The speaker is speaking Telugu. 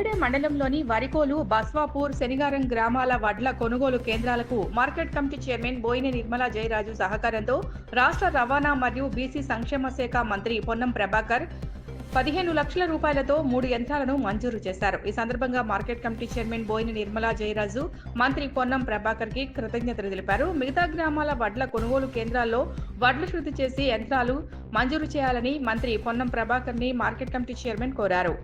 కోహెడే మండలంలోని వరికోలు బస్వాపూర్ శనిగారం గ్రామాల వడ్ల కొనుగోలు కేంద్రాలకు market committee chairman Boina Nirmala Jayaraju సహకారంతో రాష్ట్ర రవాణా మరియు బీసీ సంక్షేమ శాఖ మంత్రి పొన్నం ప్రభాకర్ పదిహేను లక్షల రూపాయలతో మూడు యంత్రాలను మంజూరు చేశారు. ఈ సందర్భంగా market committee chairman Boina Nirmala Jayaraju మంత్రి పొన్నం ప్రభాకర్కి కృతజ్ఞతలు తెలిపారు. మిగతా గ్రామాల వడ్ల కొనుగోలు కేంద్రాల్లో వడ్లు శుద్ధి చేసి యంత్రాలు మంజూరు చేయాలని మంత్రి పొన్నం ప్రభాకర్ని మార్కెట్ కమిటీ చైర్మన్ కోరారు.